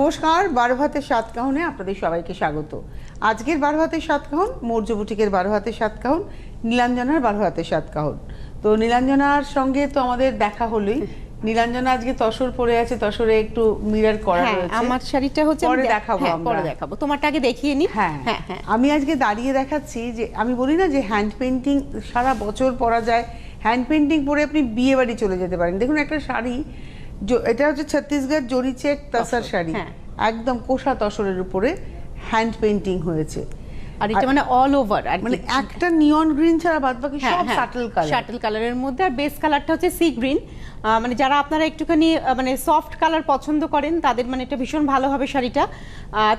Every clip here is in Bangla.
নমস্কার বারো ভাতের সাত কাহনে আপনাদের সবাইকে স্বাগত। আজকের বারো ভাতের সাত কাহন মৌর্য বুটিকের বারো ভাতের সাত কাহন নীলাঞ্জনার বারো ভাতের সাত কাহন তো নীলাঞ্জনার সঙ্গে তো আমাদের দেখা হলোই। নীলাঞ্জনা আজকে তসর পরে আছে তসরে একটু মিরর করা হ্যাঁ রয়েছে। আমার শাড়িটা হচ্ছে পরে দেখাবো হ্যাঁ, আমরা। পরে দেখাবো। তোমারটা আগে দেখিয়ে নি। হ্যাঁ হ্যাঁ হ্যাঁ। আমি আজকে দাঁড়িয়ে দেখাচ্ছি যে আমি বলি না যে হ্যান্ড পেন্টিং সারা বছর পরা যায়। হ্যান্ড পেন্টিং পরে আপনি বিয়ে বাড়ি চলে যেতে পারেন। দেখুন একটা শাড়ি এটা হচ্ছে ছত্তিশগড় জরি চেক তাসার শাড়ি। হ্যাঁ। একদম কোষা তসরের উপরে হ্যান্ড পেন্টিং হয়েছে। আর এটা মানে অল ওভার আর মানে একটা নিয়ন গ্রিন ছাড়া বাদ বাকি সব শাটল কালার শাটল কালারের মধ্যে। আর বেস কালারটা হচ্ছে সি গ্রিন মানে যারা আপনারা একটুখানি মানে সফট কালার পছন্দ করেন তাদের মানে এটা ভীষণ ভালো হবে শাড়িটা।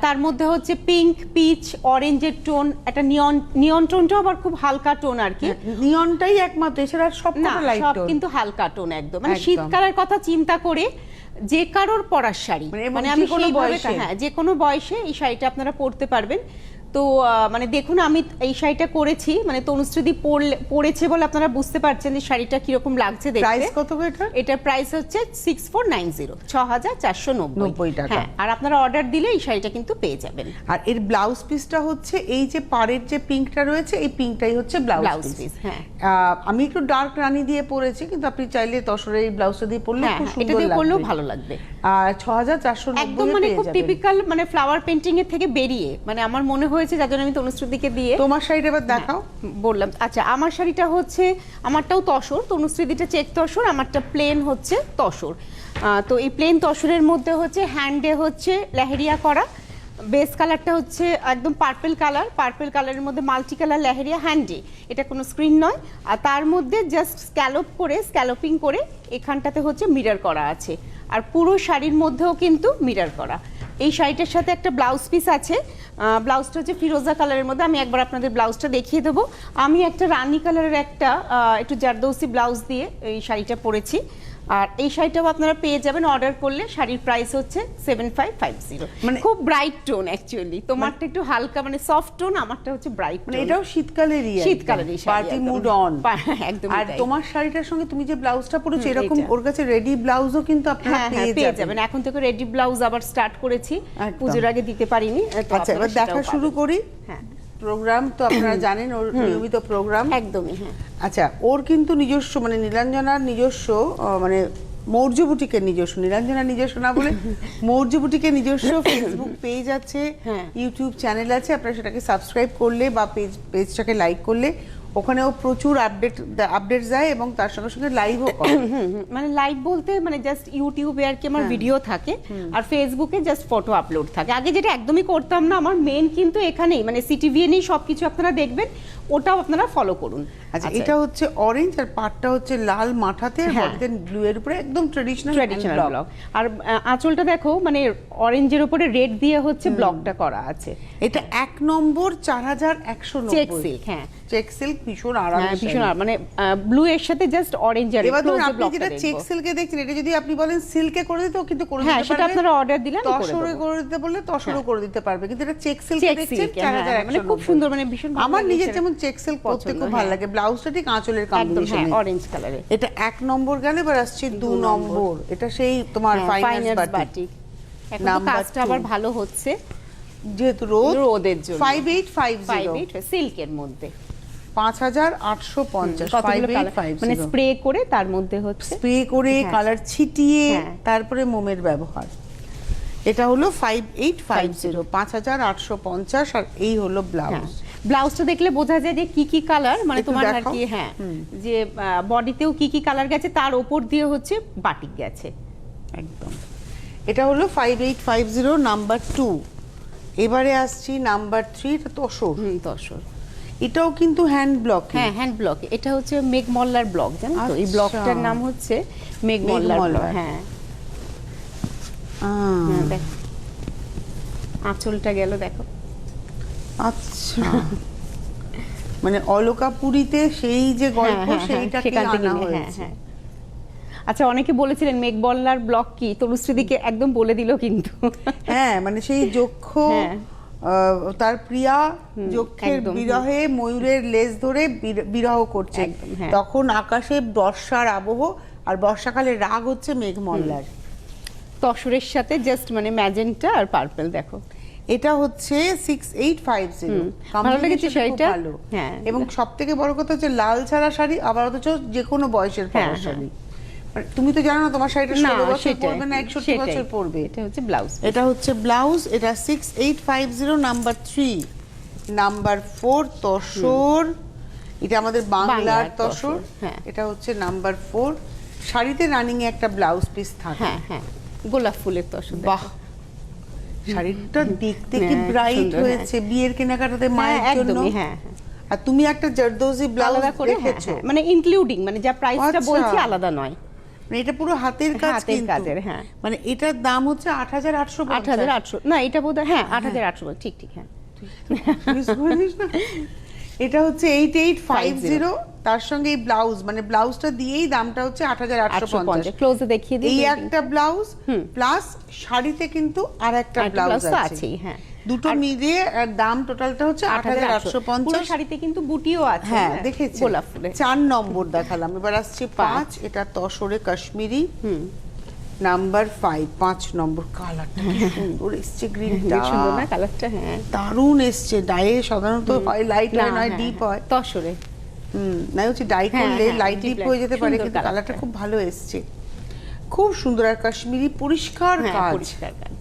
তার মধ্যে হচ্ছে পিঙ্ক পিচ অরেঞ্জের টোন একটা নিয়ন নিয়ন টোনটাও আবার খুব হালকা টোন আর কি। নিয়নটাই একমাত্র এছাড়া সব না লাইট সব কিন্তু হালকা টোন একদম। মানে শীতকালের কথা চিন্তা করে যে কারোর পরার শাড়ি। মানে মানে আমি কোনো বয়সে। হ্যাঁ যে কোনো বয়সে এই শাড়িটা আপনারা পরতে পারবেন। তো মানে দেখুন আমি এই শাড়িটা করেছি মানে তনুশ্রীদি পরেছে বলে আপনারা বুঝতে পারছেন যে শাড়িটা কীরকম লাগছে প্রাইস কত এটা? এটার প্রাইস হচ্ছে সিক্স ফোর নাইন জিরো ছ হাজার চারশো নব্বই। টাকা। হ্যাঁ আর আপনারা অর্ডার দিলে এই শাড়িটা কিন্তু পেয়ে যাবেন। আর এর ব্লাউজ পিসটা হচ্ছে এই যে পাড়ের যে পিঙ্কটা রয়েছে এই পিঙ্কটাই হচ্ছে ব্লাউজ পিস। হ্যাঁ। আমি একটু ডার্ক রানী দিয়ে পরেছি কিন্তু আপনি চাইলে তসরে এই ব্লাউজটা দিয়ে পরলে হ্যাঁ খুব হ্যাঁ, এটা দিয়ে লাগবে। ভালো লাগবে। আর ছ হাজার চারশো একদম মানে খুব টিপিক্যাল মানে ফ্লাওয়ার পেন্টিং এর থেকে বেরিয়ে মানে আমার মনে হয়েছে যার জন্য আমি তনুশ্রীদিকে দিয়ে তোমার শাড়িটা এবার দেখাও। বললাম। আচ্ছা আমার শাড়িটা হচ্ছে আমারটাও তসর তনুশ্রীদিটা চেক তসর আমারটা প্লেন হচ্ছে তসর। তো এই প্লেন তসরের মধ্যে হচ্ছে হ্যান্ডে হচ্ছে লেহেরিয়া করা বেস কালারটা হচ্ছে একদম পার্পল কালার পার্পল কালারের মধ্যে মাল্টি কালার লেহেরিয়া হ্যান্ডে এটা কোনো স্ক্রিন নয়। আর তার মধ্যে জাস্ট স্ক্যালপ করে স্ক্যালপিং করে এখানটাতে হচ্ছে মিরর করা আছে। আর পুরো শাড়ির মধ্যেও কিন্তু মিরর করা। এই শাড়িটার সাথে একটা ব্লাউজ পিস আছে। ব্লাউজটা হচ্ছে ফিরোজা কালারের মধ্যে। আমি একবার আপনাদের ব্লাউজটা দেখিয়ে দেবো। আমি একটা রানি কালারের একটা একটু জারদৌসি ব্লাউজ দিয়ে এই শাড়িটা পরেছি। আর এই শাড়িটাও আপনারা পেয়ে যাবেন অর্ডার করলে। শাড়ির প্রাইস হচ্ছে সেভেন ফাইভ ফাইভ জিরো মানে- মানে খুব ব্রাইট টোন অ্যাকচুয়ালি তোমারটা একটু হালকা মানে সফট টোন আমারটা হচ্ছে ব্রাইট মানে এটাও শীতকালেরই শীতকালেরই পার্টি মুড অন একদমই আর তোমার শাড়িটার সঙ্গে তুমি যে ব্লাউজটা পরেছো এরকম ওর কাছে রেডি ব্লাউজও কিন্তু আপনারা হ্যাঁ হ্যাঁ পেয়ে যাবেন। এখন থেকে রেডি ব্লাউজ আবার স্টার্ট করেছি। পুজোর আগে দিতে পারিনি আচ্ছা এবার দেখা শুরু করি। হ্যাঁ। প্রোগ্রাম তো আপনারা জানেন ওর নিয়মিত প্রোগ্রাম একদমই হ্যাঁ। আচ্ছা ওর কিন্তু নিজস্ব মানে নীলাঞ্জনার নিজস্ব মানে মৌর্য বুটিকের নিজস্ব নীলাঞ্জনা নিজস্ব না বলে মৌর্য বুটিকের নিজস্ব ফেসবুক পেজ আছে। ইউটিউব চ্যানেল আছে আপনারা সেটাকে সাবস্ক্রাইব করলে বা পেজ পেজটাকে লাইক করলে ওখানেও প্রচুর আপডেট আপডেট যায় এবং তার সঙ্গে সঙ্গে লাইভও করে। মানে লাইভ বলতে মানে জাস্ট ইউটিউবে আর কি আমার হ্যাঁ। ভিডিও থাকে আর ফেসবুকে জাস্ট ফটো আপলোড থাকে। আগে যেটা একদমই করতাম না আমার মেন কিন্তু এখানেই মানে সিটিভিএনই সবকিছু আপনারা দেখবেন ওটাও আপনারা ফলো করুন। আচ্ছা এটা হচ্ছে অরেঞ্জ আর পাটটা হচ্ছে লাল মাঠাতে হ্যাঁ। ব্লু এর উপরে একদম ট্রেডিশনাল ট্র্যাডিশনাল ব্লক আর আঁচলটা দেখো মানে অরেঞ্জের উপরে রেড দিয়ে হচ্ছে ব্লকটা করা আছে। এটা এক নম্বর চার হাজার একশো চেক সিল্ক হ্যাঁ। চেক সিল্ক ভীষণ আরাম হ্যাঁ, ভীষণ মানে ব্লু এর সাথে জাস্ট অরেঞ্জ আর এবার ধরুন আপনি যেটা চেক সিল্কে দেখছেন এটা যদি আপনি বলেন সিল্কে করে দিতেও কিন্তু করে হ্যাঁ দিতে সেটা আপনারা অর্ডার দিলে আমি করে তসরে করে দিতে বললে তসরও করে দিতে পারবে কিন্তু এটা চেক সিল্কে দেখছেন হ্যাঁ, মানে খুব সুন্দর মানে ভীষণ আমার নিজের যেমন চেক সিল্ক পরতে খুব ভালো হ্যাঁ। লাগে ব্লাউজটা ঠিক আঁচলের কম্বিনেশন হ্যাঁ অরেঞ্জ কালারে এটা এক নম্বর গেলে এবার আসছে দু নম্বর। এটা সেই তোমার বাটি বাটিক এখন কাজটা। আবার ভালো হচ্ছে। যেহেতু রোদ রোদের জন্য। Five eight five five zero eight সিল্কের মধ্যে। পাঁচ হাজার আটশো পঞ্চাশ মানে স্প্রে করে তার মধ্যে হচ্ছে স্প্রে করে হ্যাঁ। কালার ছিটিয়ে হ্যাঁ। তারপরে মোমের ব্যবহার। এটা হলো ফাইভ এইট ফাইভ জিরো পাঁচ হাজার আটশো পঞ্চাশ আর এই হলো হ্যাঁ। ব্লাউজ ব্লাউজটা দেখলে বোঝা যায় যে কি কি কালার মানে তোমার আর কি হ্যাঁ। যে বডিতেও কি কি কালার গেছে তার ওপর দিয়ে হচ্ছে বাটিক গেছে। একদম। এটা হলো five eight five zero number two এবারে আসছি নাম্বার থ্রি তসর। তসর। এটাও কিন্তু হ্যান্ড ব্লক হ্যাঁ হ্যান্ড ব্লক এটা হচ্ছে মেঘমল্লার ব্লক জানো তো? এই আচ্ছা। ব্লকটার নাম হচ্ছে ব্লক মেঘমল্লার। হ্যাঁ। হ্যাঁ, আঁচলটা গেল দেখো। আচ্ছা। মানে অলকাপুরীতে সেই যে গল্প হ্যাঁ, হ্যাঁ, হ্যাঁ, থেকে আনা হ্যাঁ, হয়েছে। হ্যাঁ। আচ্ছা অনেকে বলেছিলেন মেঘবল্লার ব্লক কি? তনুশ্রীদিকে একদম বলে দিল কিন্তু। হ্যাঁ মানে সেই যক্ষ হ্যাঁ। তার প্রিয়া যক্ষের বিরহে ময়ূরের লেজ ধরে বিরহ করছে। হ্যাঁ। তখন আকাশে বর্ষার আবহ আর বর্ষাকালে রাগ হচ্ছে মেঘমল্লার। তসরের সাথে জাস্ট মানে ম্যাজেন্টা আর পার্পল দেখো। এটা হচ্ছে সিক্স এইট ফাইভ জিরো ভালো লেগেছে শাড়িটা? ভালো। হ্যাঁ। এবং সব থেকে বড় কথা হচ্ছে লাল ছাড়া শাড়ি আবার অথচ যে কোনো বয়সের হ্যাঁ, পরা হ্যাঁ। শাড়ি। তুমি তো জানো না তোমার শাড়িটা না ষোলো বছর পরবে না একষট্টি। বছর পরবে। এটা হচ্ছে ব্লাউজ এটা হচ্ছে ব্লাউজ এটা six eight five zero number three number four tussar. এটা আমাদের বাংলার তসর হ্যাঁ। এটা হচ্ছে নাম্বার ফোর শাড়িতে রানিং এ একটা ব্লাউজ পিস থাকে। হ্যাঁ হ্যাঁ। গোলাপ ফুলের তসর বাহ। শাড়িটা দেখতে কি হ্যাঁ, ব্রাইট হয়েছে বিয়ের কেনাকাটাতে হ্যাঁ মায়ের জন্য? একদমই হ্যাঁ হ্যাঁ। আর তুমি একটা জারদোজি ব্লাউজ আলাদা করে হ্যাঁ, দেখেছ? হ্যাঁ, মানে ইনক্লুডিং মানে যা প্রাইসটা আচ্ছা। বলছি আলাদা নয়। মানে এটা পুরো হাতের কাজ হাতের কাজের, হ্যাঁ। মানে এটার দাম হচ্ছে আট হাজার আটশো আট হাজার আটশো না এটা বোধ হ্যাঁ আট হাজার আটশো ঠিক ঠিক হ্যাঁ। এটা হচ্ছে এইট এইট ফাইভ জিরো তার সঙ্গে এই ব্লাউজ মানে ব্লাউজটা দিয়েই দামটা হচ্ছে আট হাজার আটশো পঞ্চাশ। ক্লোজে দেখিয়ে দিই এই একটা ব্লাউজ প্লাস শাড়িতে কিন্তু আর একটা ব্লাউজ আছে। হ্যাঁ। দুটো মিলিয়ে দাম টোটালটা হচ্ছে আট হাজার আটশো পঞ্চাশ। শাড়িতে কিন্তু বুটিও আছে হ্যাঁ দেখেছি। গোলাপ ফুলে। চার নম্বর দেখালাম। এবার আসছে পাঁচ। এটা তসরে কাশ্মীরি। নাম্বার ফাইভ পাঁচ নম্বর কালারটা সুন্দর এসছে গ্রিনটা সুন্দর না কালারটা? হ্যাঁ। দারুণ এসছে। ডায়ে সাধারণত হয় লাইট হয় নয় হ্যাঁ, ডিপ হ্যাঁ, হয়। তসরে। হুম না হচ্ছে ডাই হ্যাঁ, করলে হ্যাঁ, লাইট ডিপ হয়ে যেতে পারে কিন্তু কালারটা। খুব ভালো এসছে। খুব সুন্দর। আর কাশ্মীরি পরিষ্কার হ্যাঁ কাজ। পরিষ্কার কাজ।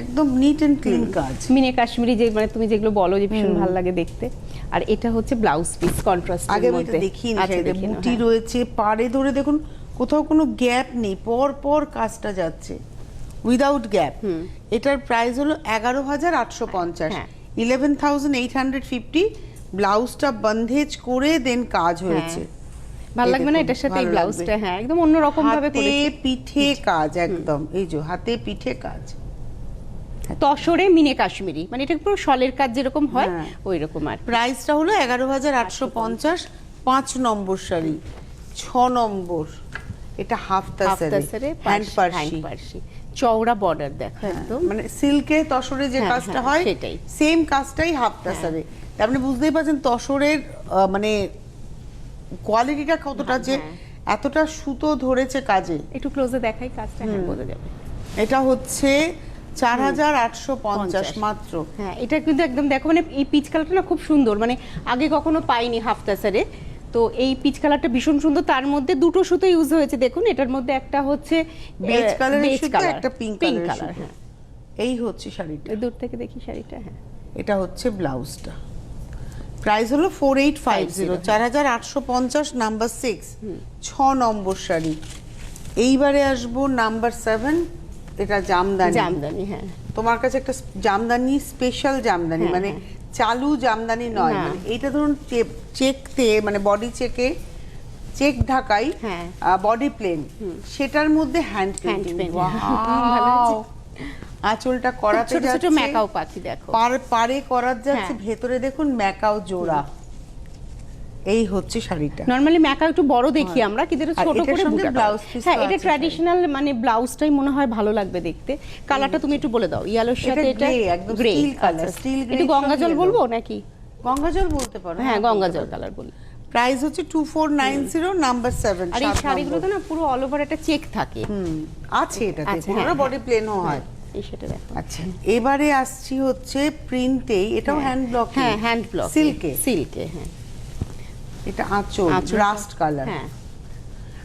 একদম নিট এন্ড ক্লিন কাজ। মিনে কাশ্মীরি যে মানে তুমি যেগুলো বলো যে ভীষণ ভালো লাগে দেখতে। আর এটা হচ্ছে ব্লাউজ পিস কন্ট্রাস্ট আগে আমি এটা দেখিনি বুটি রয়েছে পাড়ে ধরে দেখুন কোথাও কোনো গ্যাপ নেই পর পর কাজটা যাচ্ছে। উইদাউট গ্যাপ এটার প্রাইস হলো এগারো হাজার আটশো পঞ্চাশ। হ্যাঁ। Eleven thousand eight hundred fifty ব্লাউজটা বন্ধেজ করে দেন কাজ হয়েছে। ভালো লাগবে না এটার সাথে এই ব্লাউজটা হ্যাঁ একদম অন্যরকম ভাবে করেছে। পিঠে কাজ একদম। এই যে হাতে পিঠে কাজ। তসরে মিনে কাশ্মীরি। মানে এটা পুরো শলের কাজ যেরকম হয় হ্যাঁ। ওই রকম আর প্রাইসটা হলো এগারো হাজার আটশো পঞ্চাশ পাঁচ নম্বর শাড়ি ছ নম্বর। এটা হাফ তাসারে হ্যান্ড পার্সি। চওড়া বর্ডার দেখো একদম। মানে সিল্কে তসরে যে হ্যাঁ, কাজটা হ্যাঁ, হয় সেটাই। সেম কাজটাই হাফ তাসারে। মানে বুঝতেই পারছেন তসরের মানে কোয়ালিটিটা কতটা যে হ্যাঁ। এতটা সুতো ধরেছে কাজে। একটু ক্লোজে দেখাই কাজটা হ্যাঁ বোঝা যাবে। এটা হচ্ছে চার হাজার আটশো পঞ্চাশ। মাত্র। হ্যাঁ এটা কিন্তু একদম দেখো মানে এই পিচ কালারটা না খুব সুন্দর মানে আগে কখনো পাইনি হাফতাসারে তো এই পিচ কালারটা ভীষণ সুন্দর তার মধ্যে দুটো সুতো ইউজ হয়েছে দেখুন এটার মধ্যে একটা হচ্ছে বেজ কালারের সুতো একটা পিঙ্ক কালার হ্যাঁ। এই হচ্ছে শাড়িটা। দূর থেকে দেখি শাড়িটা হ্যাঁ। এটা হচ্ছে ব্লাউজটা। প্রাইস হলো ফোর এইট ফাইভ জিরো চার হাজার আটশো পঞ্চাশ নাম্বার সিক্স ছ নম্বর শাড়ি। এইবারে আসব নাম্বার সেভেন এটা জামদানি। জামদানি হ্যাঁ। তোমার কাছে একটা জামদানি স্পেশাল জামদানি হ্যাঁ, মানে চালু জামদানি নয় মানে এইটা ধরুন চেকতে মানে বডি চেকে চেক ঢাকাই হ্যাঁ। বডি প্লেন সেটার মধ্যে হ্যান্ড ভালো আঁচলটা করাতে ছোট ছোট যাচ্ছে। ম্যাকাও পাখি দেখো। পারে করার যাচ্ছে হ্যাঁ। ভেতরে দেখুন ম্যাকাও জোড়া। এই হচ্ছে শাড়িটা। নরমালি ম্যাকা একটু বড় দেখি আমরা কিন্তু এটা ছোট করে বুটা করা। হ্যাঁ এটা ট্র্যাডিশনাল মানে ব্লাউজটাই মনে হয় ভালো লাগবে দেখতে। কালারটা তুমি একটু বলে দাও। ইয়েলোর সাথে এটা একদম grey steel colour, steel grey একটু গঙ্গা জল বলব নাকি? গঙ্গাজল বলতে পারো হ্যাঁ গঙ্গা জল কালার বলি। প্রাইস হচ্ছে two four nine zero number seven আর এই শাড়িগুলোতে না পুরো অল ওভার একটা চেক থাকে। হুম আছে এটাতে আছে, হ্যাঁ, পুরো বডি প্লেনও হয়। দেখো। আচ্ছা এবারে আসছি হচ্ছে প্রিন্টেই এটাও হ্যান্ড ব্লক হ্যাঁ হ্যান্ড ব্লক সিল্কে সিল্কে হ্যাঁ। এটা আঁচল রাস্ট কালার হ্যাঁ।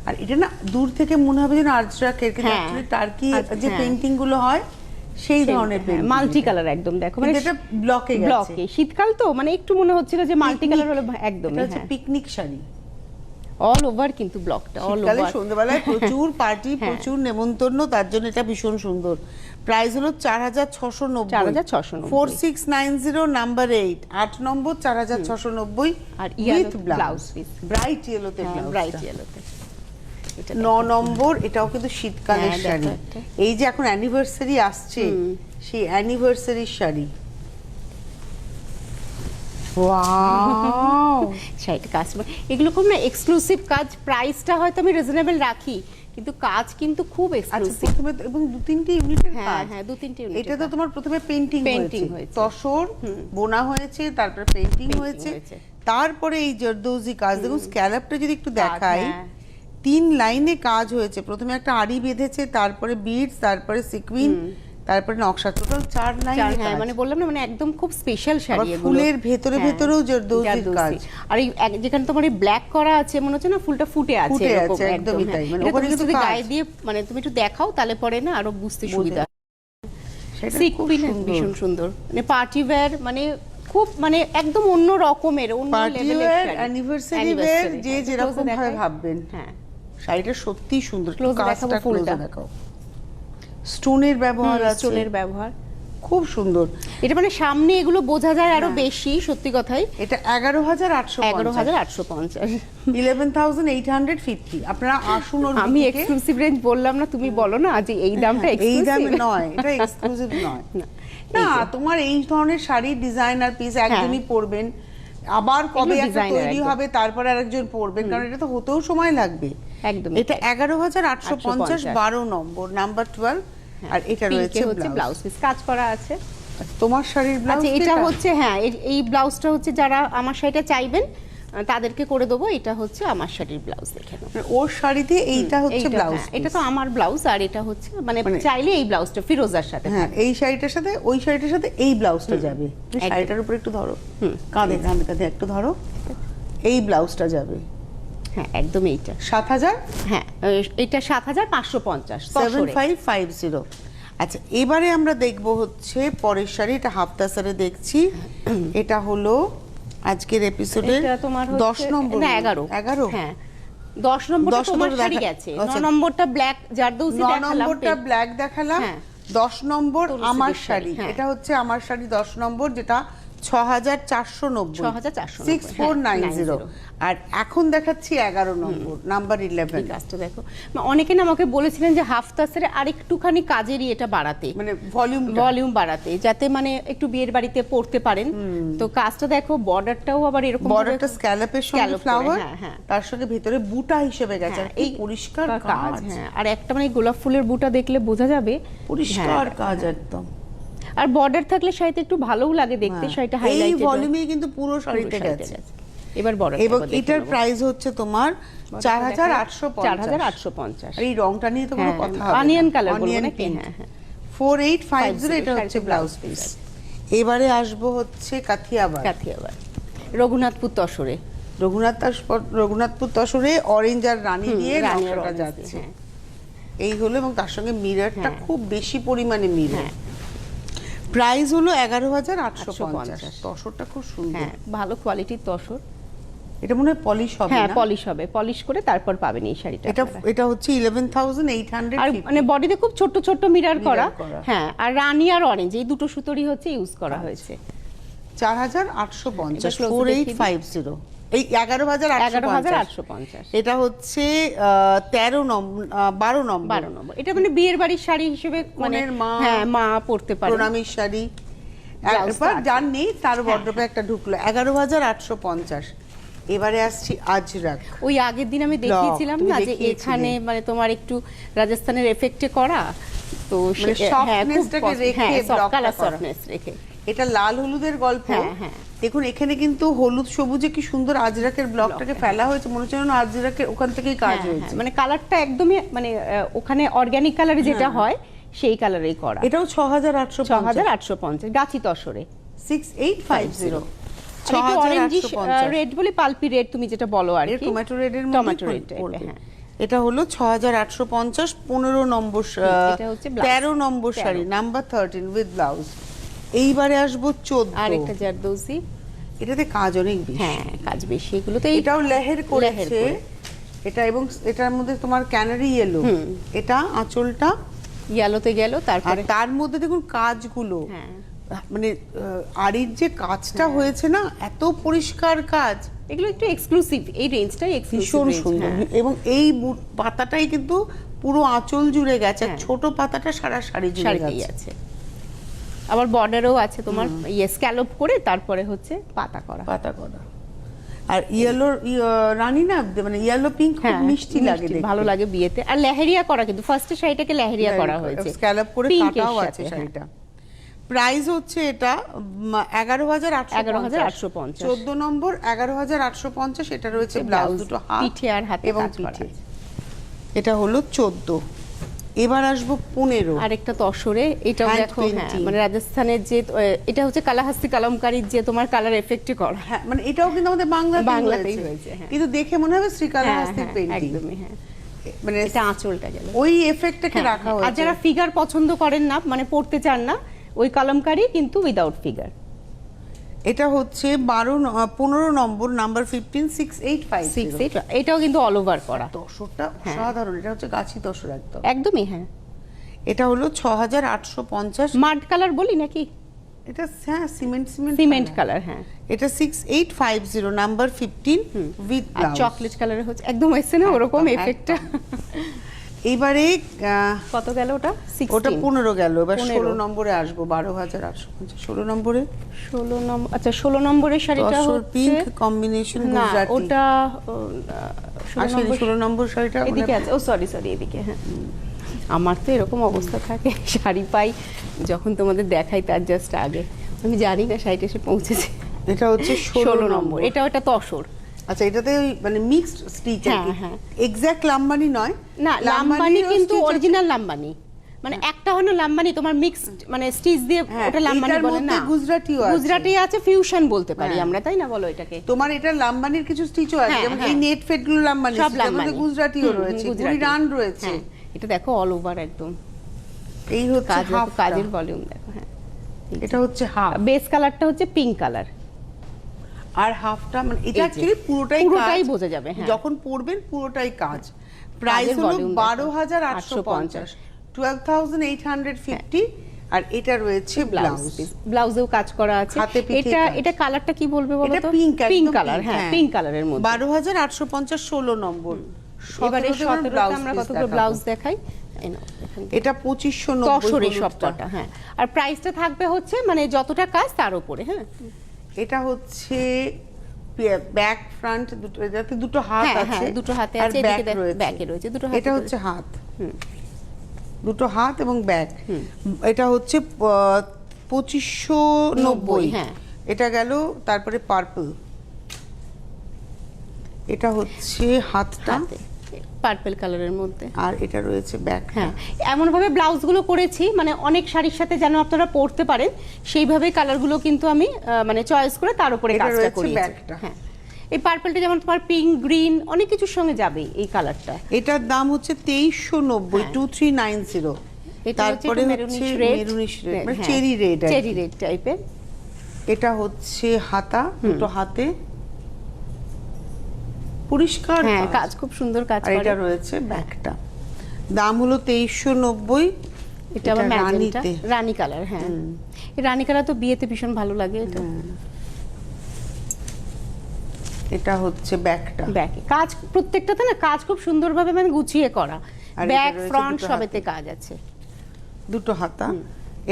আর এটা না দূর থেকে মনে হবে যেন আর্চরা হ্যাঁ। টার্কি আচ্ছা, যে পেন্টিংগুলো হয় সেই ধরনের মাল্টি কালার একদম দেখো। মানে এটা ব্লকে গেছে। ব্লকে শীতকাল তো মানে একটু মনে হচ্ছিল যে মাল্টি কালার হলো একদম হচ্ছে পিকনিক শাড়ি। অল ওভার কিন্তু ব্লকটা অল ওভার সন্ধ্যেবেলায় প্রচুর পার্টি হ্যাঁ। প্রচুর নেমন্তন্ন তার জন্য এটা ভীষণ সুন্দর। প্রাইস হলো চার হাজার ছশো নব্বই। 4,690 four six nine zero number eight আট নম্বর চার হাজার ছশো নব্বই আর উইথ ব্লাউজ। ব্রাইট ইয়েলোতে ব্রাইট ইয়েলোতে এটা ন নম্বর এটাও কিন্তু শীতকালের হ্যাঁ, শাড়ি। এই যে এখন অ্যানিভার্সারি আসছে সেই অ্যানিভার্সারির শাড়ি। ওয়াও শাড়িটা কাজ এগুলো খুব না এক্সক্লুসিভ কাজ। প্রাইসটা হয়তো আমি রিজনেবল রাখি কিন্তু কাজ কিন্তু খুব আচ্ছা এক্সক্লুসিভ প্রথমে এবং দু তিনটে ইউনিটের হ্যাঁ হ্যাঁ দু তিনটে unit এটা তো তোমার প্রথমে পেন্টিং Painting হয়েছে। তসর বোনা হয়েছে তারপর পেন্টিং হয়েছে। হয়েছে। তারপরে এই জর্দৌজি কাজ। দেখুন স্ক্যালাপটা যদি একটু দেখাই হ্যাঁ। তিন লাইনে কাজ হয়েছে। প্রথমে একটা আড়ি বেঁধেছে তারপরে বিটস তারপরে সিকুইন তারপরে নকশা টোটাল চার লাইনে হ্যাঁ মানে বললাম না মানে একদম খুব স্পেশাল শাড়ি এগুলো ফুলের ভেতরে হ্যাঁ, ভেতরেও জরদৌজির। কাজ। আর এই যেখানে তোমার এই ব্ল্যাক করা আছে মনে হচ্ছে না ফুলটা ফুটে আছে ফুটে আছে, একদমই হ্যাঁ। তাই। মানে ওখানে কিন্তু। গায়ে দিয়ে মানে তুমি একটু দেখাও তাহলে পরে না আরও বুঝতে সুবিধা সিকুইন ভীষণ সুন্দর মানে পার্টি ওয়্যার মানে খুব মানে একদম অন্য রকমের অন্য লেভেলের অ্যানিভার্সারি ওয়্যার যে যেরকম ভাবে ভাববেন হ্যাঁ শাড়িটা সত্যি সুন্দর কাজটা ফুলটা। দেখাও স্টোনের ব্যবহার আছে। স্টোনের ব্যবহার। খুব সুন্দর। এটা মানে সামনে এগুলো বোঝা যায় আরও বেশি সত্যি কথাই। এটা এগারো হাজার আটশো এগারো হাজার আটশো পঞ্চাশ। Eleven thousand eight hundred fifty. আপনারা আসুন আমি এক্সক্লুসিভ রেঞ্জ বললাম না তুমি বলো না যে এই দামটা হ্যাঁ, এই দামে। নয় এটা এক্সক্লুসিভ নয়। না। তোমার এই ধরনের শাড়ি ডিজাইনার পিস একদমই পরবেন। আবার কবে একটা তৈরি হবে তারপর আরেকজন পরবেন কারণ এটা তো হতেও সময় লাগবে। একদম এটা এগারো হাজার আটশো পঞ্চাশ বারো নম্বর নাম্বার টুয়েলভ আর এটা রয়েছে হচ্ছে ব্লাউজ পিস কাজ করা আছে। তোমার শাড়ির ব্লাউজ আচ্ছা এটা হচ্ছে হ্যাঁ এই- ব্লাউজটা হচ্ছে যারা আমার শাড়িটা চাইবেন তাদেরকে করে দেবো এটা হচ্ছে আমার শাড়ির ব্লাউজ দেখে নাও। ওর শাড়িতে এইটা হচ্ছে ব্লাউজ হ্যাঁ, এটা তো আমার ব্লাউজ আর এটা হচ্ছে মানে মানে- চাইলে এই ব্লাউজটা ফিরোজার সাথে হ্যাঁ এই শাড়িটার সাথে ওই শাড়িটার সাথে এই ব্লাউজটা যাবে। শাড়িটার উপর একটু ধরো। কাঁধে কাঁধে কাঁধে একটু ধরো। এই ব্লাউজটা যাবে। হ্যাঁ একদম এইটা। সাত হাজার? হ্যাঁ এটা সাত হাজার পাঁচশো পঞ্চাশ সেভেন ফাইভ ফাইভ জিরো। আচ্ছা এবারে আমরা দেখব হচ্ছে পরের শাড়ি এটা হাফ তাসারে দেখছি। এটা হলো আজকের এপিসোডের এটা তোমার দশ নম্বর না এগারো। এগারো? হ্যাঁ দশ নম্বরটা দশ তোমার নম্বর শাড়ি গেছে। ন আচ্ছা। নম্বরটা ব্ল্যাক জারদৌসি দেখালাম নম্বরটা ব্ল্যাক দেখালাম। হ্যাঁ। দশ নম্বর আমার শাড়ি, হ্যাঁ। এটা হচ্ছে আমার শাড়ি দশ নম্বর যেটা ছ হাজার চারশো নব্বই 6490, সিক্স ফোর নাইন হ্যাঁ, জিরো 90 আর এখন দেখাচ্ছি এগারো নম্বর নাম্বার ইলেভেন কাজটা দেখো। অনেকে না আমাকে বলেছিলেন যে হাফ তাসের আর একটুখানি কাজেরই এটা বাড়াতে। মানে ভলিউম ভলিউম বাড়াতে যাতে মানে একটু বিয়ের বাড়িতে পড়তে পারেন। তো কাজটা দেখো বর্ডারটাও আবার এরকম বর্ডারটা স্ক্যালপের সঙ্গে ফ্লাওয়ার হ্যাঁ, হ্যাঁ। তার সঙ্গে ভিতরে বুটা হিসেবে গেছে। এই পরিষ্কার কাজ হ্যাঁ। আর একটা মানে গোলাপ ফুলের বুটা দেখলে বোঝা যাবে। পরিষ্কার কাজ একদম। আর বর্ডার থাকলে শাড়িতে একটু ভালোও লাগে দেখতে শাড়িটা হ্যাঁ। এই হাইলাইটেড ভলিউমে কিন্তু পুরো শাড়িতে গেছে। এবার বর্ডার এবং এটার প্রাইস হচ্ছে তোমার চার হাজার আটশো চার হাজার আটশো পঞ্চাশ। আর এই রংটা নিয়ে তো কোনো হ্যাঁ, কথা হবে onion color বলব নাকি? হ্যাঁ, হ্যাঁ। ফোর এইট ফাইভ জিরো এটা হচ্ছে ব্লাউজ পিস এবারে আসব হচ্ছে কাথিয়াবাদ কাথিয়াবার রঘুনাথপুর তসরে। রঘুনাথ রঘুনাথপুর তসরে অরেঞ্জ আর রানী দিয়ে নকশাটা যাচ্ছে। হ্যাঁ। এই হলো এবং তার সঙ্গে মিররটা। খুব বেশি পরিমাণে মিরর। প্রাইস হলো এগারো হাজার আটশো পঞ্চাশ। তসরটা খুব সুন্দর। হ্যাঁ ভালো কোয়ালিটির তসর। এটা মনে হয় পলিশ হবে হ্যাঁ পলিশ হবে। পলিশ করে তারপর পাবেন এই শাড়িটা এটা এটা হচ্ছে 11800 আর মানে বডিতে খুব ছোট ছোট মিরর করা। হ্যাঁ আর রানী আর অরেঞ্জ এই দুটো সুতোরই হচ্ছে ইউজ করা আচ্ছা। হয়েছে। 4850 4850 এই এগারো হাজার এগারো হাজার আটশো পঞ্চাশ। এটা হচ্ছে তেরো নম্বর বারো নম্বর বারো নম্বর এটা মানে বিয়ের বাড়ির শাড়ি হিসেবে মানে মা, হ্যাঁ মা পড়তে পারে। প্রণামীর শাড়ি। একবার যার নেই তার বড্রপে একটা ঢুকলো। এগারো হাজার আটশো পঞ্চাশ। এবারে আসছি আজরাক। ওই আগের দিন আমি দেখিয়েছিলাম না যে এখানে মানে তোমার একটু রাজস্থানের এফেক্টে করা তো মানে সে- হ্যাঁ রেখে হ্যাঁ block টা কালার সফটনেস রেখে। এটা লাল হলুদের গল্প। হ্যাঁ, হ্যাঁ। দেখুন এখানে কিন্তু হলুদ সবুজে কি সুন্দর আজরাকের ব্লকটাকে ফেলা হয়েছে। মনে হচ্ছে আজরাকের ওখান থেকেই কাজ হ্যাঁ, হয়েছে। হ্যাঁ, মানে কালারটা একদমই মানে ওখানে অর্গানিক কালারে যেটা হ্যাঁ। হয় সেই কালারেই করা। এটাও ছ হাজার আটশো ছ হাজার আটশো পঞ্চাশ গাছি তসরে। সিক্স এইট ফাইভ জিরো ছ হাজার আটশো রেড বলে পালপি রেড তুমি যেটা বলো আর টমেটো রেডের টমেটো রেড হ্যাঁ। এটা হলো ছ হাজার আটশো পঞ্চাশ পনেরো নম্বর শ- এটা হচ্ছে blouse। তেরো নম্বর তেরো। শাড়ি নাম্বার থার্টিন উইথ ব্লাউজ এইবারে আসব চোদ্দ। আর একটা জারদৌসি। এটাতে কাজ অনেক বেশি। হ্যাঁ কাজ বেশি। এগুলো তো এটাও লেহের করেছে করে। এটা এবং এটার মধ্যে তোমার ক্যানারি ইয়েলো এটা আঁচলটা ইয়ালোতে গেল তারপরে তার মধ্যে দেখুন কাজগুলো। হ্যাঁ। মানে আড়ির যে কাজটা হয়েছে না এত পরিষ্কার কাজ। এগুলো একটু এক্সক্লুসিভ এই রেঞ্জটাই এক্সক্লুসিভ ভীষণ সুন্দর। এবং এই পাতাটাই কিন্তু পুরো আঁচল জুড়ে গেছে। হ্যাঁ। ছোট পাতাটা সারা শাড়ি জুড়ে গেছে। আবার বর্ডারও আছে তোমার ইয়ে স্ক্যালপ করে তারপরে হচ্ছে পাতা করা। পাতা করা। আর ইয়েলো রানী না মানে ইয়েলো পিঙ্ক খুব হ্যাঁ মিষ্টি লাগে দেখতে। ভালো লাগে বিয়েতে। আর লেহেরিয়া করা কিন্তু ফার্স্টে শাড়িটাকে লেহেরিয়া করা হয়েছে। স্ক্যালপ করে কাটাও আছে হ্যাঁ। শাড়িটা। প্রাইস হচ্ছে এটা এগারো হাজার আটশো 11,850 চোদ্দ নম্বর এগারো হাজার আটশো পঞ্চাশ এটা রয়েছে ব্লাউজ দুটো হাত পিঠে আর হাতে এবং পিঠে। এটা হলো চোদ্দ। এবার আসব পনেরো। আরেকটা তসরে এটাও Hand দেখো হ্যাঁ মানে রাজস্থানের যে এটা হচ্ছে কালাহাস্তি কালামকারীর যে তোমার কালার এফেক্টে করা। হ্যাঁ মানে এটাও কিন্তু আমাদের বাংলা বাংলাতেই হয়েছে হয়েছে, হ্যাঁ। কিন্তু দেখে মনে হবে শ্রীকালাহস্তির হ্যাঁ, পেন্টিং একদমই হ্যাঁ। মানে এটা আঁচলটা গেল। ওই এফেক্টটাকে রাখা আর যারা ফিগার পছন্দ করেন না মানে পড়তে চান না ওই কালামকারি কিন্তু উইদাউট ফিগার এটা হচ্ছে বারো পনেরো নম্বর number fifteen six eight five six eight এটাও কিন্তু অল ওভার করা। দশরটা হ্যাঁ। সাধারণ এটা হচ্ছে গাছি দশর একদম। একদমই হ্যাঁ। এটা হলো ছ হাজার আটশো পঞ্চাশ। মাড কালার বলি নাকি? এটা হ্যাঁ সিমেন্ট সিমেন্ট সিমেন্ট কালার হ্যাঁ। এটা six eight five zero number fifteen with chocolate কালারের হচ্ছে একদম এসছে না ওরকম এফেক্টটা এবারে আহ, কত গেল ওটা? ওটা 16 পনেরো গেল এবার 15 ষোলো নম্বরে আসব বারো হাজার আটশো পঞ্চাশ। ষোলো নম্বরে? ষোলো নম্বর আচ্ছা ষোলো নম্বরের শাড়িটা হচ্ছে পিঙ্ক কম্বিনেশন না গুজরাটি। ওটা ষোলো আসলে নম্বর ষোলো নম্বর শাড়িটা এদিকে আছে। ও সরি সরি এদিকে হ্যাঁ। আমার তো এরকম অবস্থা থাকে শাড়ি পাই যখন তোমাদের দেখাই তার জাস্ট আগে। আমি জানি না শাড়িটা এসে পৌঁছেছে। এটা হচ্ছে ষোলো নম্বর। এটা ওটা তসর আচ্ছা এটাতে মানে মিক্সড স্টিচ হ্যাঁ, হ্যাঁ। এক্স্যাক্ট লাম্বানি নয়। না লাম্বানি কিন্তু অরিজিনাল লাম্বানি। মানে একটা হলো লাম্বানি তোমার মিক্সড মানে স্টিচ দিয়ে হ্যাঁ, ওটা লাম্বানি বলে না। গুজরাটিও আছে। গুজরাটি আছে ফিউশন বলতে পারি হ্যাঁ। আমরা তাই না বলো এটাকে? তোমার এটা লাম্বানির কিছু স্টিচও আছে হ্যাঁ, যেমন এই হ্যাঁ। নেট ফেডগুলো লাম্বানি সব লাম্বানি। গুজরাটিও রয়েছে গুজরাটি। রান রয়েছে। হ্যাঁ, এটা দেখো অল ওভার একদম। এই হচ্ছে কাজের ভলিউম দেখো হ্যাঁ। এটা হচ্ছে হাফ বেস কালারটা হচ্ছে পিঙ্ক কালার আর হাফটা মানে এটা অ্যাকচুয়ালি পুরোটাই পুরোটাই বোঝা যাবে, হ্যাঁ। যখন পরবেন পুরোটাই কাজ। প্রাইস হলো বারো হাজার আটশো পঞ্চাশ। Twelve thousand eight hundred fifty আর এটা রয়েছে ব্লাউজ ব্লাউজ ব্লাউজেও কাজ করা আছে। এটা এটা কালারটা কি বলবে বলো তো? পিঙ্ক পিঙ্ক কালার হ্যাঁ পিঙ্ক কালারের মধ্যে। বারো হাজার আটশো পঞ্চাশ ষোলো নম্বর। এবারে সতেরোতে এবার সতেরোতে blouse আমরা piece কতগুলো ব্লাউজ দেখাই। এটা পঁচিশশো নব্বই তসরে হলুদটা। হ্যাঁ। আর প্রাইসটা থাকবে হচ্ছে মানে যতটা কাজ তার উপরে হ্যাঁ। এটা হচ্ছে ব্যাক ফ্রন্ট দুটো এটাতে দুটো হাত হ্যাঁ, আছে হ্যাঁ, দুটো হাতে আছে, back দেখ- রয়েছে। দুটো হাতে এটা হচ্ছে হাত। দুটো হাত এবং ব্যাক এটা হচ্ছে পঁচিশশো নব্বই। হ্যাঁ। এটা গেল তারপরে পার্পল এটা হচ্ছে হাতটা। হাতে। পার্পল কালারের মধ্যে। আর এটা রয়েছে ব্যাক হ্যাঁ এমনভাবে ব্লাউজগুলো করেছি মানে অনেক শাড়ির সাথে যেন আপনারা পরতে পারেন সেইভাবে কালারগুলো কিন্তু আমি মানে চয়েস করে তার উপরে কাজটা করি হ্যাঁ এই পার্পলটা যেমন তোমার পিঙ্ক গ্রিন অনেক কিছুর সঙ্গে যাবে এই কালারটা এটার দাম হচ্ছে তেইশশো নব্বই। টু থ্রি নাইন জিরো এটা তারপরে হচ্ছে মেরুনিশ রেড মানে চেরি রেড চেরি রেড টাইপের এটা হচ্ছে হাতা দুটো হাতে। পরিষ্কার হ্যাঁ কাজ। খুব সুন্দর কাজ আর এটা রয়েছে ব্যাগটা। দাম হলো তেইশশো নব্বই। এটা আবার ম্যাজেন্টা রানী কালার হ্যাঁ। এই রানী কালার তো বিয়েতে ভীষণ ভালো লাগে এটা এটা হচ্ছে ব্যাগটা। ব্যাকে কাজ প্রত্যেকটাতে না কাজ খুব সুন্দরভাবে মানে গুছিয়ে করা। ব্যাক ফ্রন্ট সবেতে কাজ আছে। দুটো হাতা।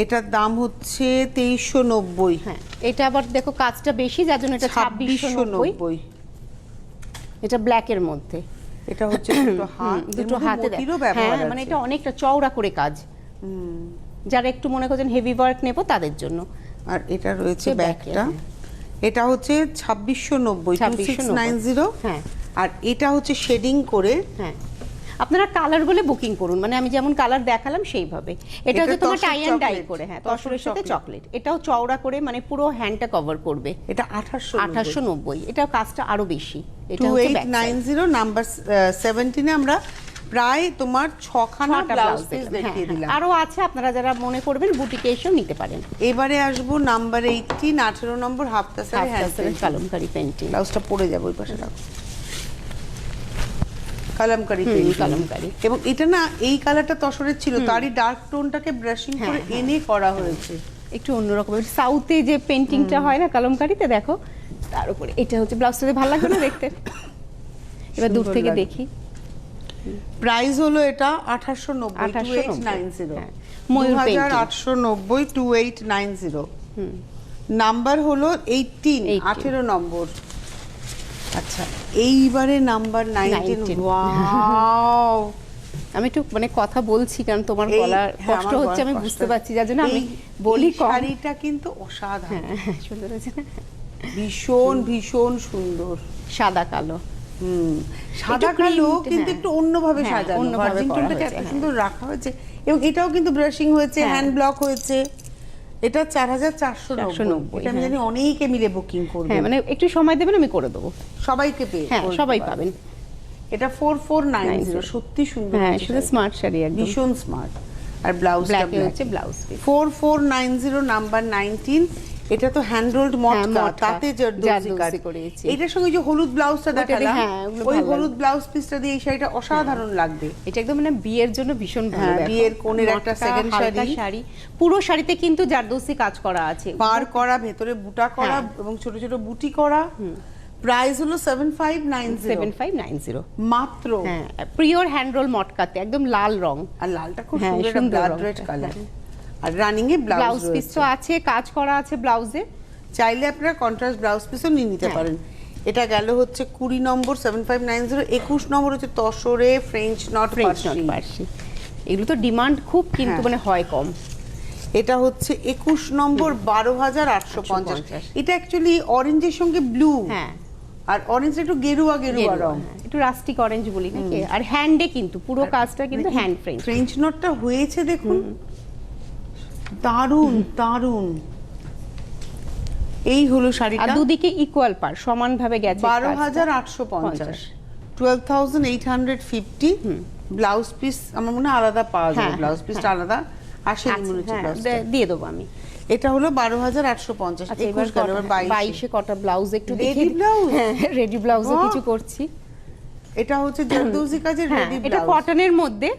এটার দাম হচ্ছে তেইশশো নব্বই। হ্যাঁ এটা আবার দেখো কাজটা বেশি যার জন্য এটা ছাব্বিশশো নব্বই। এটা ব্ল্যাকের মধ্যে। এটা হচ্ছে দুটো হাত দুটো হাতে। হ্যাঁ মানে এটা অনেকটা চওড়া করে কাজ। যারা একটু মনে করছেন হেভি ওয়ার্ক নেব তাদের জন্য। আর এটা রয়েছে ব্যাকটা ব্যাগটা এটা হচ্ছে ছাব্বিশশো নব্বই টু সিক্স 2690 নাইন জিরো হ্যাঁ। আর এটা হচ্ছে শেডিং করে হ্যাঁ। আপনারা কালার বলে বুকিং করুন। মানে আমি যেমন কালার দেখালাম সেইভাবে। এটা হচ্ছে তোমার টাই অ্যান্ড ডাই করে হ্যাঁ তসরের সাথে চকলেট এটাও চওড়া করে মানে পুরো হ্যান্ডটা কভার করবে। এটা আঠাশশো আঠাশশো নব্বই। এটা কাজটা আরও বেশি। এটা হচ্ছে নাইন। জিরো নাম্বার সেভেন্টিনে আমরা প্রায় তোমার ছখানা ব্লাউজ পিস দেখিয়ে হ্যাঁ, দিলাম। হ্যাঁ। আরও আছে আপনারা যারা মনে করবেন বুটিকে এসেও নিতে পারেন। এবারে আসব নাম্বার এইটিন আঠেরো নম্বর হাফতাসারি হ্যান্ড কালমকারি পেন্টিং ব্লাউজটা পরে যাব ওই পাশে রাখো। কালামকারি painting। এবং এটা না এই কালারটা তসরের ছিল তারই ডার্ক টোনটাকে ব্রাশিং করে হ্যাঁ, এনে করা হয়েছে। একটু অন্যরকম সাউথে যে পেন্টিংটা হয় না কালমকারিতে দেখো তার উপরে এটা হচ্ছে ব্লাউজটা ভালো লাগবে না দেখতে। এবার দূর থেকে দেখি। প্রাইস হলো এটা আঠাশশো নব্বই টু 1890 এইট নাইন জিরো। হাজার আটশো নব্বই two eight nine zero number হলো এইটিন 18 আঠেরো নম্বর। আচ্ছা এইবারে নাম্বার নাইনটিন ওয়াও। আমি একটু মানে কথা বলছি কারণ তোমার গলার হ্যাঁ, কষ্ট হচ্ছে আমি বুঝতে পারছি যার জন্য আমি বলি শাড়িটা কিন্তু অসাধারণ। হ্যাঁ সুন্দর হয়েছে। ভীষণ ভীষণ সুন্দর। সাদা কালো। হুম সাদা কালো কিন্তু হ্যাঁ। একটু অন্যভাবে সাজানো। অন্যভাবে। সুন্দর রাখা হয়েছে এবং এটাও কিন্তু ব্রাশিং হয়েছে হ্যাঁ। হ্যান্ড ব্লক হয়েছে। এটা চার হাজার চারশো 490, এটা আমি হ্যাঁ। জানি অনেকে মিলে বুকিং করবে। হ্যাঁ মানে একটু সময় দেবেন আমি করে দেবো। সবাইকে পেয়ে হ্যাঁ সবাই পাবেন। এটা ফোর ফোর নাইন জিরো সত্যি সুন্দর হ্যাঁ শুধু স্মার্ট শাড়ি। একদম। ভীষণ স্মার্ট আর ব্লাউজ হচ্ছে blouse four four nine zero number nineteen এটা তো হ্যান্ড রোল্ড মটকা। তাতে জারদৌসি জারদৌসি কাজ করেছি। এটার সঙ্গে যে হলুদ ব্লাউজটা দেখালাম হ্যাঁ, ওই হলুদ ব্লাউজ পিসটা দিয়ে এই শাড়িটা অসাধারণ লাগবে। এটা একদম মানে বিয়ের জন্য ভীষণ ভালো হ্যাঁ, বিয়ের কনের একটা হালকা শাড়ি। শাড়ি। পুরো শাড়িতে কিন্তু জারদৌসি কাজ করা আছে। পার করা ভেতরে বুটা করা হ্যাঁ। এবং ছোট ছোট বুটি করা। প্রাইস হলো seven five nine seven five nine zero মাত্র। হ্যাঁ প্রিয়র হ্যান্ড রোল মটকাতে একদম লাল রং। আর লালটা খুব হ্যাঁ, সুন্দর সুন্দর ব্লাড রেড কালার হ্যাঁ। আর রানিং এ ব্লাউজ পিস তো আছে কাজ করা আছে ব্লাউজে চাইলে আপনারা কন্ট্রাস্ট ব্লাউজ পিসও নিয়ে নিতে হ্যাঁ। পারেন। এটা গেল হচ্ছে কুড়ি নম্বর সেভেন ফাইভ নাইন জিরো একুশ নম্বর হচ্ছে তসরে French knot French knot Parsi. এগুলো তো ডিমান্ড খুব কিন্তু হ্যাঁ। মানে হয় কম। এটা হচ্ছে একুশ নম্বর বারো হাজার আটশো পঞ্চাশ। এটা অ্যাকচুয়ালি অরেঞ্জের সঙ্গে ব্লু হ্যাঁ। আর অরেঞ্জ একটু গেরুয়া গেরুয়া গেরুয়া, রং। হ্যাঁ, একটু রাস্টিক অরেঞ্জ বলি নাকি? আর হ্যান্ডে কিন্তু পুরো কাজটা কিন্তু হ্যান্ড ফ্রেঞ্চ ফ্রেঞ্চ নটটা হয়েছে দেখুন। দারুণ দারুণ। এই হলো আর শাড়িটা দুদিকে ইকুয়াল পার সমানভাবে গেছে বারো। হাজার আটশো পঞ্চাশ। Twelve thousand eight hundred fifty blouse piece আমার মনে হয় আলাদা পাওয়া যাবে। হ্যাঁ, ব্লাউজ পিসটা আলাদা। আসে আচ্ছা, মনে হচ্ছে হ্যাঁ, দিয়ে দেবো আমি। এটা হলো বারো হাজার আটশো পঞ্চাশ। আচ্ছা একুশ গেল বাইশে। কটা ব্লাউজ একটু দেখে blouse? হ্যাঁ রেডি ব্লাউজও কিছু করছি। এটা হচ্ছে জরদৌসি কাজের হ্যাঁ রেডি এটা কটনের মধ্যে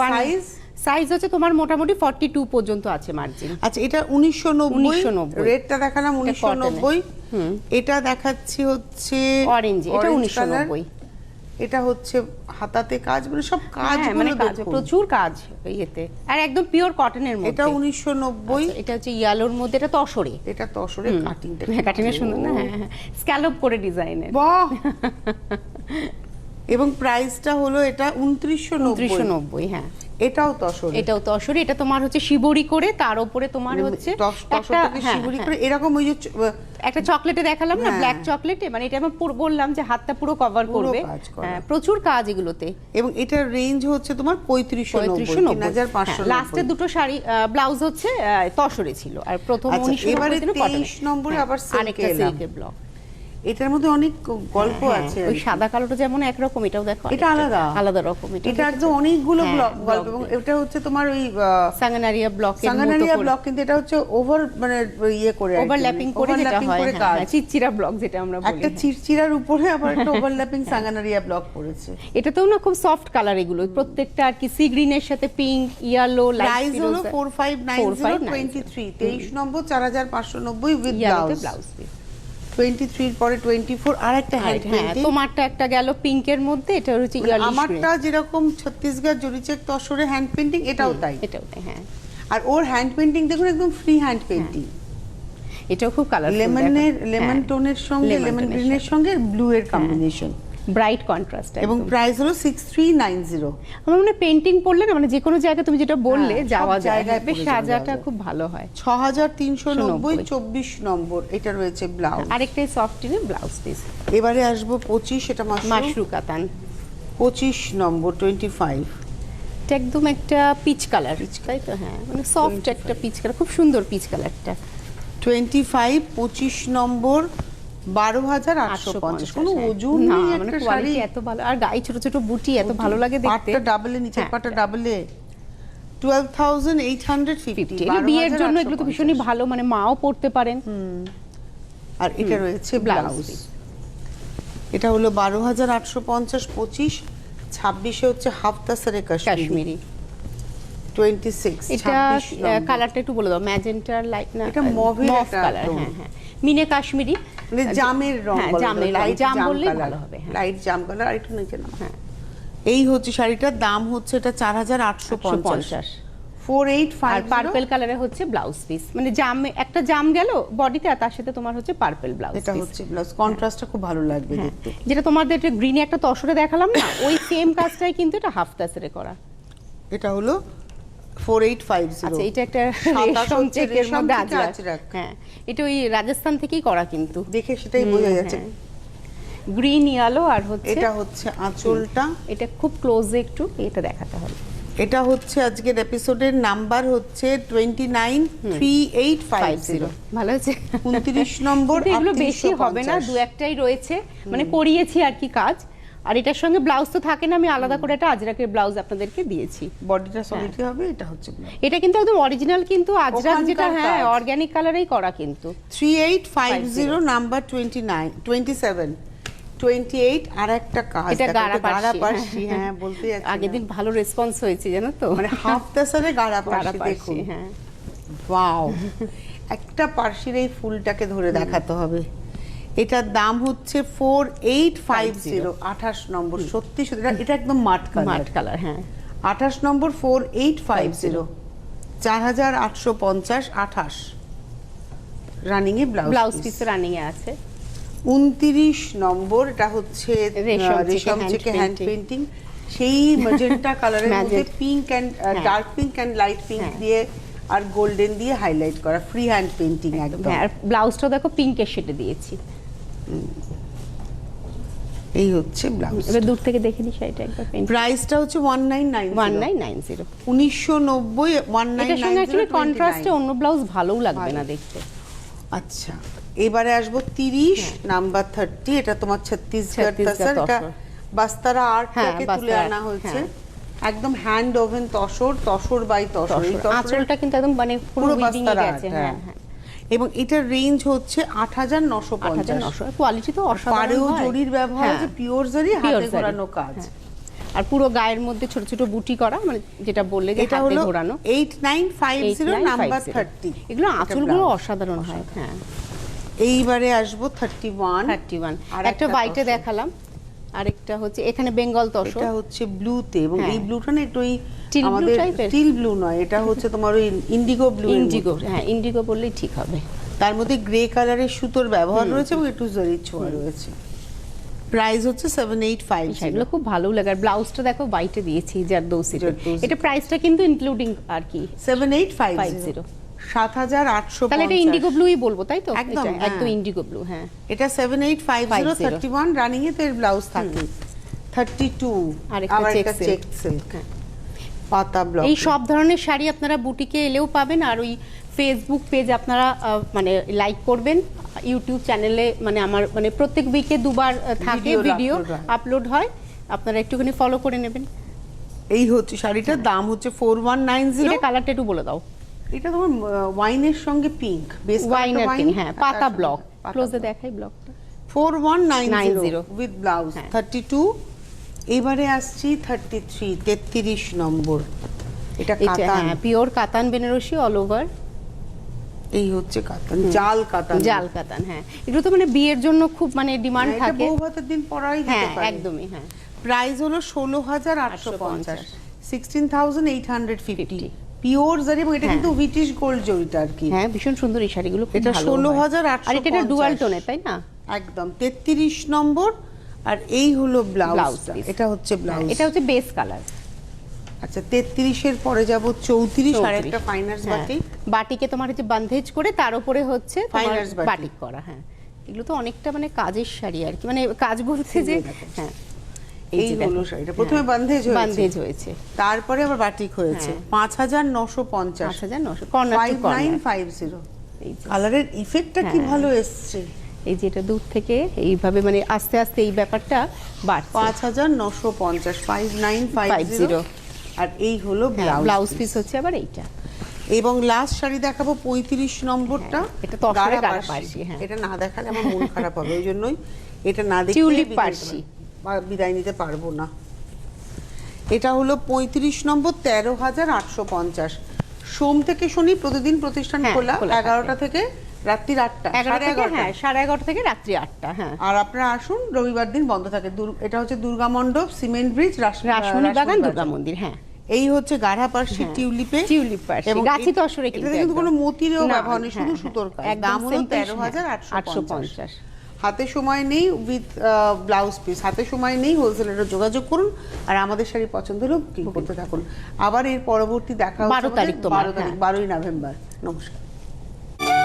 Size? সাইজ হচ্ছে তোমার মোটামুটি 42 পর্যন্ত আছে মার্জিন আচ্ছা এটা উনিশশো নব্বই। 1990 রেটটা দেখালাম উনিশশো cotton এর। নব্বই। এটা দেখাচ্ছি হচ্ছে অরেঞ্জ এটা orange উনিশশো color। নব্বই এটা হচ্ছে হাতাতে কাজ মানে সব কাজ হ্যাঁ মানে কাজ প্রচুর কাজ ইয়েতে। আর একদম পিওর কটনের মধ্যে। এটা উনিশশো নব্বই। আচ্ছা, এটা হচ্ছে ইয়ালোর মধ্যে এটা তসরে এটা তসরের কাটিংটা হ্যাঁ কাটিংটা সুন্দর না? হ্যাঁ হ্যাঁ স্ক্যালপ করে ডিজাইনের বাহ! এবং প্রাইসটা হলো এটা উনত্রিশশো উনত্রিশশো নব্বই নব্বই হ্যাঁ। এটাও তসরে। এটাও তসরে এটা তোমার হচ্ছে শিবরি করে তার উপরে তোমার হচ্ছে মানে তসরটাকে হ্যাঁ, শিবরি হ্যাঁ। করে? এরকম ওই যে একটা চকলেটে দেখালাম না হ্যাঁ। ব্ল্যাক চকলেটে? মানে এটা আমি পুরো বললাম যে হাতটা পুরো কভার করবে। হ্যাঁ, প্রচুর কাজ এগুলোতে। এবং এটার রেঞ্জ হচ্ছে তোমার পঁয়ত্রিশশো পঁয়ত্রিশশো লাস্টের দুটো শাড়ি ব্লাউজ হচ্ছে তসরে ছিল। আর প্রথম আচ্ছা, এবারে নব্বই 23 নম্বরে আবার আরেকটা ব্লক এটার মধ্যে অনেক গল্প আছে হ্যাঁ, ওই সাদা কালোটা যেমন একরকম এটাও দেখো এটা আলাদা। আলাদা রকম এটা একদম অনেকগুলো হ্যাঁ, ব্লক গল্প এবং এটা হচ্ছে তোমার ওই সাঙ্গানারিয়া ব্লকের মতো সাঙ্গানারিয়া ব্লক কিন্তু এটা হচ্ছে ওভার মানে ইয়ে করে ওভারল্যাপিং করে যেটা হয় হ্যাঁ, হ্যাঁ, চিরচিরা ব্লক যেটা আমরা বলি। একটা হ্যাঁ। চিরচিরার উপরে আবার একটা ওভারল্যাপিং সাঙ্গানারিয়া ব্লক করেছে এটাতেও না খুব সফট কালার এগুলো প্রত্যেকটা আর কি সি গ্রিনের সাথে পিঙ্ক ইয়েলো প্রাইস হলো four five nine zero 4590 twenty three তেইশ নম্বর চার হাজার পাঁচশো নব্বই উইথ ইয়ালোতে ব্লাউজ ব্লাউজ টোয়েন্টি থ্রির পরে টোয়েন্টি ফোর আর একটা হ্যান্ড হ্যাঁ তোমারটা একটা গেল পিঙ্কের মধ্যে এটা হচ্ছে মানে আমারটা যেরকম ছত্তিশগড় জরিচেক তসরে হ্যান্ড পেন্টিং এটাও তাই। এটাও তাই, হ্যাঁ। আর ওর হ্যান্ড পেন্টিং দেখুন একদম ফ্রি হ্যান্ড পেন্টিং এটাও খুব কালার লেমনের লেমন টোনের সঙ্গে লেমন গ্রিনের সঙ্গে। ব্লু এর কম্বিনেশন ব্রাইট কন্ট্রাস্ট এবং প্রাইস হলো সিক্স থ্রি নাইন জিরো আমার মনে পেন্টিং পড়লে না মানে যে কোনো জায়গায় তুমি যেটা বললে হ্যাঁ, যাওয়া যায়। জায়গায় বেশ সাজাটা খুব ভালো হয়। ছ হাজার তিনশো নব্বই চব্বিশ নম্বর এটা রয়েছে ব্লাউজ। আরেকটাই সফট ইনে ব্লাউজ পিস এবারে আসব পঁচিশ এটা মাশরু কাতান। পঁচিশ নম্বর টোয়েন্টি ফাইভ এটা একদম একটা পিচ কালার পিচ তাই তো? হ্যাঁ মানে সফট একটা পিচ কালার খুব সুন্দর পিচ কালারটা টোয়েন্টি ফাইভ পঁচিশ নম্বর বারো হাজার আটশো পঞ্চাশ। কোনো ওজন না মানে শাড়ি। এত ভালো। আর গায়ে ছোট ছোট বুটি এত ভালো লাগে দেখতে। ডাবলে নিচের হ্যাঁ, পাটটা ডাবলে twelve thousand eight hundred fifty fifty বিয়ের জন্য এগুলো তো ভীষণই ভালো মানে মাও পড়তে পারেন। আর এটা রয়েছে ব্লাউজ এটা হলো বারো হাজার আটশো পঞ্চাশ পঁচিশ ছাব্বিশে হচ্ছে হাফতা সারে কাশ্মীরি। টোয়েন্টি সিক্স এটা কালারটা একটু বলে দাও ম্যাজেন্টার লাইট না এটা মভ কালার হ্যাঁ হ্যাঁ। মিনে কাশ্মীরি। মানে জামের রং হ্যাঁ, জামের। জাম বললেই ভালো হবে, হ্যাঁ। লাইট জাম কালার আর একটু নিচে না হ্যাঁ। এই হচ্ছে শাড়িটার দাম হচ্ছে এটা চার হাজার আটশো পঞ্চাশ। ফোর এইট ফাইভ পার্পল কালারে হচ্ছে ব্লাউজ পিস মানে জাম একটা জাম গেল বডিতে আর তার সাথে তোমার হচ্ছে পার্পল ব্লাউজ এটা হচ্ছে ব্লাউজ কন্ট্রাস্টটা খুব ভালো লাগবে হ্যাঁ। দেখতে। যেটা তোমাদের একটা গ্রিনে একটা তসরে দেখালাম না ওই সেম কাজটাই কিন্তু এটা হাফ তাসরে করা। এটা হলো ফোর এইট ফাইভ জিরো আচ্ছা এটা একটা রেশম চেকের মধ্যে আজরাক আজরাক। হ্যাঁ এটা ওই রাজস্থান থেকেই করা কিন্তু। দেখে সেটাই বোঝা যাচ্ছে। হ্যাঁ। গ্রিন ইয়েলো আর হচ্ছে এটা হচ্ছে আঁচলটা। এটা খুব ক্লোজে একটু এটা দেখাতে হবে। এটা হচ্ছে আজকের এপিসোডের নাম্বার হচ্ছে twenty nine three eight five zero. ভালো উনত্রিশ নম্বর এগুলো বেশি হবে না দু একটাই রয়েছে। মানে করিয়েছি আর কি কাজ। আর এটার সঙ্গে ব্লাউজ তো থাকে না আমি আলাদা করে একটা আজরাকের ব্লাউজ আপনাদেরকে দিয়েছি। বডিটা সলিডই হবে এটা হচ্ছে এটা কিন্তু একদম অরিজিনাল কিন্তু আজরাক যেটা হ্যাঁ অর্গানিক কালারেই করা কিন্তু। Three eight five zero number twenty nine twenty seven twenty eight আর একটা কাজ এটা গাড়া পার্সি হ্যাঁ বলতে যাচ্ছি আগের দিন ভালো রেসপন্স হয়েছে জানো তো? মানে হাফ গাড়া দেখুন। হ্যাঁ। ওয়াও একটা এই ফুলটাকে ধরে দেখাতে হবে। এটার দাম হচ্ছে ফোর এইট ফাইভ জিরো আঠাশ নম্বর সত্যি সত্যি এটা- একদম মাঠ মাঠ কালার কালার হ্যাঁ। আঠাশ নম্বর ফোর এইট ফাইভ জিরো চার হাজার আটশো পঞ্চাশ আঠাশ। রানিং এ ব্লাউজ ব্লাউজ পিস রানিং এ আছে। উনত্রিশ নম্বর এটা হচ্ছে রেশম থেকে হ্যান্ড পেন্টিং সেই ম্যাজেন্টা কালারের মধ্যে pink and dark pink and light pink. দিয়ে আর গোল্ডেন দিয়ে হাইলাইট করা। ফ্রি হ্যান্ড পেন্টিং একদম হ্যাঁ আর ব্লাউজটাও দেখো পিঙ্কের শেডে দিয়েছি। এই হচ্ছে ব্লাউজ এবার দূর থেকে দেখে নিই শাড়িটা একবার প্রাইসটা হচ্ছে one nine nine one nine nine zero উনিশশো নব্বই ওয়ান নাইন এটার সঙ্গে অ্যাকচুয়ালি কন্ট্রাস্টে অন্য ব্লাউজ ভালোও লাগবে না দেখতে। আচ্ছা এবারে আসব তিরিশ নাম্বার থার্টি এটা তোমার ছত্তিশগড় তসর এটা বাস্তারা আর্টটাকে হ্যাঁ, তুলে বাস্তারা আনা হয়েছে? হ্যাঁ। একদম hand woven tussar tussar by tussar এই তসরের আঁচলটা কিন্তু একদম মানে পুরো বাস্তারা গেছে হ্যাঁ। হ্যাঁ। এবং এটার রেঞ্জ হচ্ছে আট হাজার নশো কোয়ালিটি তো অসাধারণ। জরির ব্যবহার হ্যাঁ, পিওর জরি হাতে ঘোরানো কাজ। হ্যাঁ। আর পুরো গায়ের মধ্যে ছোট ছোট বুটি করা মানে যেটা বললে যে এটা হলো ঘোরানো। Eight nine five zero 8950 number thirty এগুলো আঁচলগুলো অসাধারণ হয়। হ্যাঁ। এইবারে আসব থার্টি ওয়ান থার্টি ওয়ান আর একটা বাইটে দেখালাম। আরেকটা হচ্ছে এখানে বেঙ্গল তসর। এটা হচ্ছে ব্লুতে এবং হ্যাঁ। এই ব্লুটা না একটু ওই আমাদের স্টিল ব্লু নয় এটা হচ্ছে তোমার ওই ইন্ডিগো ব্লু ইন্ডিগো হ্যাঁ ইন্ডিগো বললেই ঠিক হবে। তার মধ্যে গ্রে কালারের সুতোর ব্যবহার রয়েছে এবং একটু জরির ছোঁয়া রয়েছে। প্রাইস হচ্ছে সেভেন এইট ফাইভ সেগুলো খুব ভালো লাগে। আর ব্লাউজটা দেখো বাইটে দিয়েছি জারদৌসিতে। জারদৌসি। এটা প্রাইসটা কিন্তু ইনক্লুডিং আর কি সেভেন এইট ফাইভ 50 জিরো সাত হাজার আটশো তাহলে এটা ইন্ডিগো ব্লুই বলব তাই তো? একদম, হ্যাঁ। একদম ইন্ডিগো ব্লু হ্যাঁ। এটা seven eight five zero thirty one running এ তো এর ব্লাউজ থাকে। থার্টি টু check একটা চেক সিল্ক হ্যাঁ। পাতা ব্লক এই সব ধরনের শাড়ি আপনারা বুটিকে এলেও পাবেন আর ওই ফেসবুক পেজ আপনারা মানে লাইক করবেন। ইউটিউব চ্যানেলে মানে আমার মানে প্রত্যেক উইকে দুবার থাকে ভিডিও আপলোড হয়। আপনারা একটুখানি ফলো করে নেবেন। এই হচ্ছে শাড়িটার দাম হচ্ছে ফোর ওয়ান নাইন জিরো কালারটা একটু বলে দাও। এটা তোমার ওয়াইনের সঙ্গে পিঙ্ক বেস ওয়াইনের হ্যাঁ পাতা ব্লক ক্লোজে দেখাই ব্লকটা 4190 উইথ ব্লাউজ 32 এবারে আসছি 33 33 নম্বর। এটা কাতান। হ্যাঁ, পিওর কাতান বেনারসি অল ওভার এই হচ্ছে কাতান জাল কাতান। জাল কাতান হ্যাঁ। এটা তো মানে বিয়ের জন্য খুব মানে ডিমান্ড হ্যাঁ, থাকে এটা বউ ভাতের দিন পরাই দিতে হ্যাঁ, পারে। হ্যাঁ একদমই হ্যাঁ। প্রাইস হলো 16850 16850 পিওর জারি এবং এটা হ্যাঁ। কিন্তু ব্রিটিশ গোল্ড জরিটা আর কি। হ্যাঁ ভীষণ সুন্দর এই শাড়িগুলো এটা ভালো 16,850 আর এটা ডুয়াল টোনে তাই না? একদম তেত্রিশ নম্বর আর এই হলো ব্লাউজ। এটা হচ্ছে হ্যাঁ, ব্লাউজ এটা হচ্ছে বেস কালার আচ্ছা তেত্রিশের পরে যাব চৌত্রিশ আর একটা ফাইনার্স হ্যাঁ। বাটি বাটিকে তোমার হচ্ছে বান্ধেজ করে তার উপরে হচ্ছে বাটিক। বাটিক করা হ্যাঁ। এগুলো তো অনেকটা মানে কাজের শাড়ি আর কি। মানে কাজ বলতে যে হ্যাঁ। এই হলো শাড়িটা প্রথমে হ্যাঁ, বান্ধেজ হয়েছে। বান্ধেজ হয়েছে। তারপরে আবার বাটিক হয়েছে। হ্যাঁ। পাঁচ হাজার নশো পঞ্চাশ। পাঁচ হাজার নশো corner five two nine corner five zero এই যে। কালারের ইফেক্টটা কি হ্যাঁ। ভালো এসছে? এই যে এটা দূর থেকে এইভাবে মানে আস্তে আস্তে এই ব্যাপারটা বাড়ছে। পাঁচ হাজার নশো পঞ্চাশ ফাইভ নাইন ফাইভ জিরো আর এই হলো ব্লাউজ ব্লাউজ পিস হচ্ছে আবার এইটা। এবং লাস্ট শাড়ি দেখাবো পঁয়ত্রিশ নম্বরটা। হ্যাঁ, এটা গাঢ়া পার্সি। পার্সি, হ্যাঁ। এটা না দেখালে আমার মন খারাপ হবে ওই জন্যই এটা না দেখে টিউলিপ পার্সি। বিদায় নিতে পারব না। এটা হলো পঁয়ত্রিশ নম্বর তেরো হাজার আটশো পঞ্চাশ। সোম থেকে শনি প্রতিদিন প্রতিষ্ঠান হ্যাঁ, খোলা এগারোটা থেকে। রাত্রির আটটা সাড়ে এগারোটা। হ্যাঁ সাড়ে এগারোটা থেকে রাত্রি আটটা হ্যাঁ। আর আপনারা আসুন রবিবার দিন বন্ধ থাকে। এটা হচ্ছে দুর্গা মণ্ডপ সিমেন্ট ব্রিজ রাসমণি বাগান দুর্গা মন্দির হ্যাঁ। এই হচ্ছে গাঢ়া পার্সি হ্যাঁ। টিউলিপে। টিউলিপ পার্সি, গাছি তসরে কিন্তু কোনো। মতিরও ব্যবহার নেই শুধু সুতোর কাজ। দাম হলো তেরো হাজার আটশো পঞ্চাশ। হাতে সময় নেই উইথ ব্লাউজ পিস হাতে সময় নেই হোলসেলের যোগাযোগ করুন আর আমাদের শাড়ি পছন্দ হলেও বুকিং করতে থাকুন। আবার এর পরবর্তী দেখা বারো তারিখ বারো তোমার, 12 তারিখ হ্যাঁ। বারোই নভেম্বর। নমস্কার।